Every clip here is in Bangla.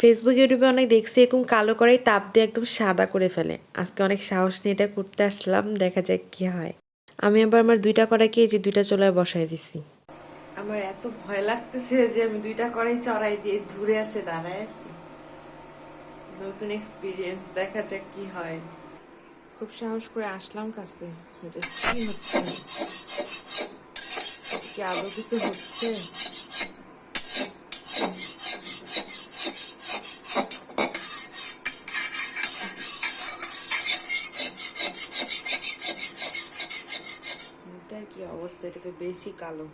ফেসবুক ইউটিউবে অনেক দেখছি, এরকম কালো করেই তাপ দিয়ে একদম সাদা করে ফেলে। আজকে অনেক সাহস নিয়ে এটা করতে আসলাম, দেখা যাক কি হয়। আমি আবার আমার দুইটা কড়াইকে এই যে দুইটা চুলায় বসাই দিছি। আমার এত ভয় লাগতেছে যে আমি দুইটা কড়াই চড়াই দিয়ে দূরে আছে দাঁড়ায় আছি। নতুন এক্সপিরিয়েন্স দেখা যাক কি হয়। খুব সাহস করে আসলাম কাছে। এটা কি হচ্ছে? কি আদৌ কিছু হচ্ছে? এটার কি অবস্থা? এটা তো বেশি কালো।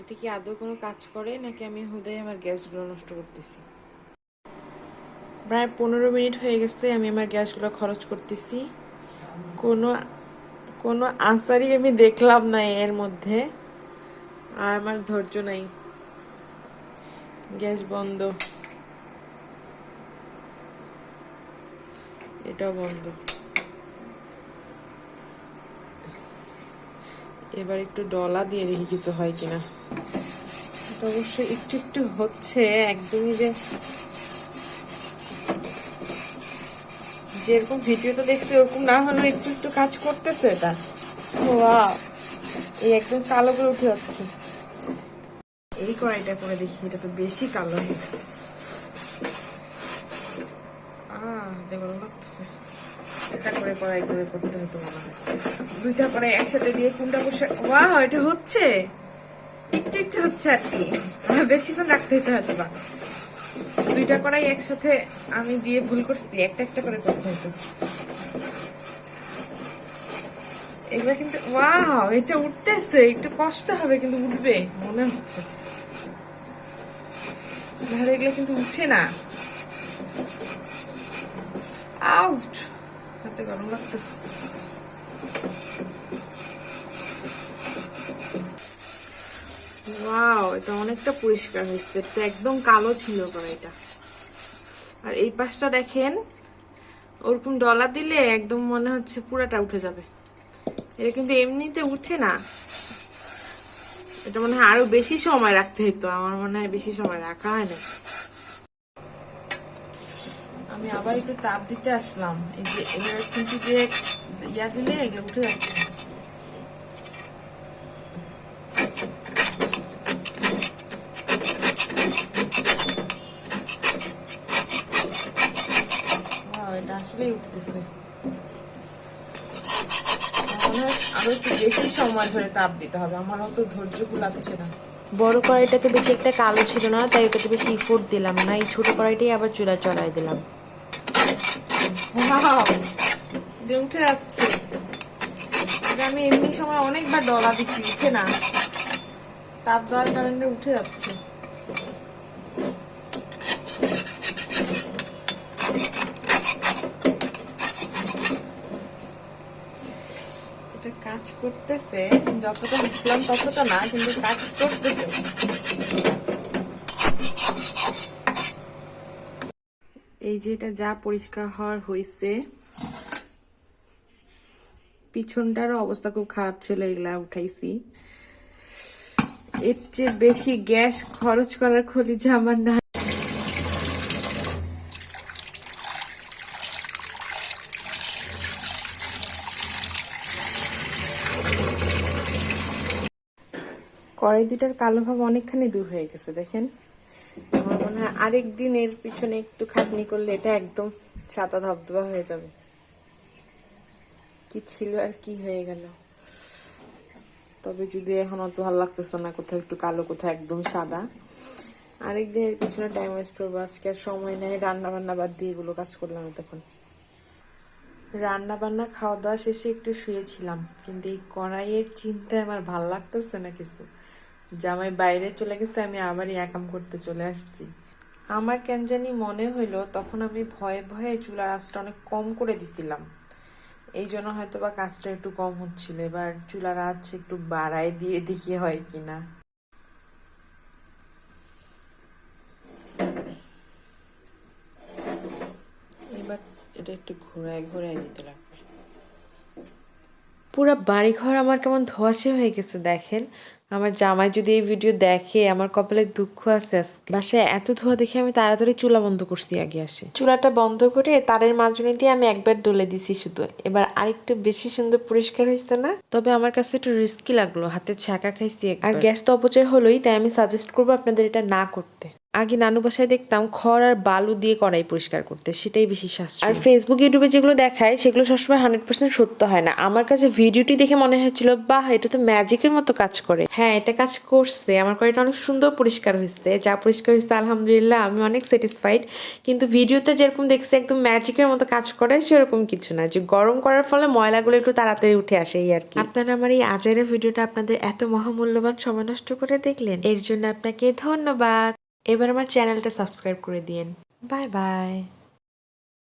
এটা কি আদৌ কোনো কাজ করে? নাকি আমি হুদাই আমার গ্যাসগুলো নষ্ট করতেছি? প্রায় পনেরো মিনিট হয়ে গেছে আমি আমার গ্যাসগুলো খরচ করতেছি। কোনো কোনো আসারই আমি দেখলাম না এর মধ্যে। আর আমার ধৈর্য নাই। গ্যাস বন্ধ। এটাও বন্ধ। এবার একটু ডলা দিয়ে কিছু হয় কিনা। এটা অবশ্য একটু একটু হচ্ছে, একদমই যে যেরকম ভিডিওতে দেখছি, ওরকম না হলেও একটু একটু কাজ করতেছে এটা। এই একদম কালো করে উঠে যাচ্ছে। এই কড়াইটা করে দেখি, এটা তো বেশি কালো হয়ে এটা এটা একটু আমি দিয়ে ভুল করছি, একটা একটা করে করতে হতো এগুলো কিন্তু ওয়াও, এটা উঠতেছে। একটু কষ্ট হবে, কিন্তু উঠবে। মনে হচ্ছে। এগুলো কিন্তু উঠে না। আউট হাতে গরম লাগতেছে ওয়াও এটা অনেকটা পরিষ্কার হয়েছে। এটা একদম কালো ছিল কড়াইটা আর এই পাশটা দেখেন, ওরকম ডলা দিলে একদম মনে হচ্ছে পুরাটা উঠে যাবে। এটা কিন্তু এমনিতে উঠে না। এটা মনে হয় আরও বেশি সময় রাখতে হতো আমার মনে হয় বেশি সময় রাখা হয় না। আমি আবার একটু তাপ দিতে আসলাম। এই যে এবার কিন্তু যে ইয়া দিলে এগুলো উঠে যাচ্ছে। আসলেই উঠতেছে। একটু বেশি সময় ধরে তাপ দিতে হবে। আমার অত ধৈর্য কুলাচ্ছে না। বড় কড়াইটাতে বেশি একটা কালো ছিল না, তাই ওটাতে বেশি ইফোর্ট দিলাম না। এই ছোট কড়াইটাই আবার চুলা চড়াই দিলাম। উঠে যাচ্ছে। আমি এমনি সময় অনেকবার ডলা দিচ্ছি, উঠে না। তাপ দেওয়ার কারণে উঠে যাচ্ছে। এটা কাজ করতেছে, যতটা বুঝলাম ততটা না, কিন্তু কাজ করতেছে। এই যে এটা যা পরিষ্কার হওয়ার হয়েছে পিছনটারও অবস্থা খুব খারাপ ছিল, এগুলা উঠাইছি। এর চেয়ে বেশি গ্যাস খরচ করার খলিজা আমার না। কড়াই দুটার কালো ভাব অনেকখানি দূর হয়ে গেছে, দেখেন। আমার মনে হয় আরেক দিন এর পিছনে একটু খাটনি করলে এটা একদম সাদা ধবধবা হয়ে যাবে। কি ছিল আর কি হয়ে গেল? তবে যদি এখন অত ভালো লাগতেছে না, কোথাও একটু কালো, কোথাও একদম সাদা। আরেক দিন এর পিছনে টাইম ওয়েস্ট করব। আজকে আর সময় নেই রান্না বান্না বাদ দিয়ে এগুলো কাজ করলাম তখন রান্না বান্না খাওয়া দাওয়া শেষে একটু শুয়েছিলাম, কিন্তু এই কড়াইয়ের চিন্তায় আমার ভালো লাগতেছে না কিছু। জামাই বাইরে চলে গেছে, আমি আবারই একাম করতে চলে আসছি। আমার কেন জানি মনে হইল, তখন আমি ভয়ে ভয়ে চুলার আঁচটা অনেক কম করে দিছিলাম। এই জন্য হয়তো বা কাজটা একটু কম হচ্ছিল, এবার চুলার আঁচ একটু বাড়ায় দিয়ে দেখি হয় কিনা। এবার এটা একটু ঘোরায় ঘোরায় দিতে লাগবে। পুরো বাড়িঘর আমার কেমন ধোয়াশে হয়ে গেছে দেখেন। আমার জামাই যদি এই ভিডিও দেখে, আমার কপালে দুঃখ আছে আজকে। বাসায় এত ধোয়া দেখে আমি তাড়াতাড়ি চুলা বন্ধ করছি আগে আসে। চুলাটা বন্ধ করে তারের মাজনি দিয়ে আমি একবার ডলে দিছি শুধু। এবার আরেকটু বেশি সুন্দর পরিষ্কার হয়েছে না? তবে আমার কাছে একটু রিস্কি লাগল, হাতে ছাকা খাইছি আর গ্যাস তো অপচয় হলোই, তাই আমি সাজেস্ট করব আপনাদের এটা না করতে। আগে নানু বাসায় দেখতাম খড় আর বালু দিয়ে কড়াই পরিষ্কার করতে সেটাই বেশি সাশ্রয়। আর ফেসবুক ইউটিউবে যেগুলো দেখায় সেগুলো সবসময় হান্ড্রেড পার্সেন্ট সত্য হয় না। আমার কাছে ভিডিওটি দেখে মনে হয়েছিল বাহ এটা তো ম্যাজিকের মতো কাজ করে। হ্যাঁ এটা কাজ করছে। আমার কড়াইটা অনেক সুন্দর পরিষ্কার হয়েছে যা পরিষ্কার হয়েছে আলহামদুলিল্লাহ আমি অনেক স্যাটিসফাইড কিন্তু ভিডিওতে যেরকম দেখছি একদম ম্যাজিকের মতো কাজ করে সেরকম কিছু না। যে গরম করার ফলে ময়লাগুলো একটু তাড়াতাড়ি উঠে আসে এই আর কি। আপনারা আমার এই আজাইরা ভিডিওটা আপনাদের এত মহামূল্যবান সময় নষ্ট করে দেখলেন এর জন্য আপনাকে ধন্যবাদ। এবার আমার চ্যানেলটা সাবস্ক্রাইব করে দিন বাই বাই।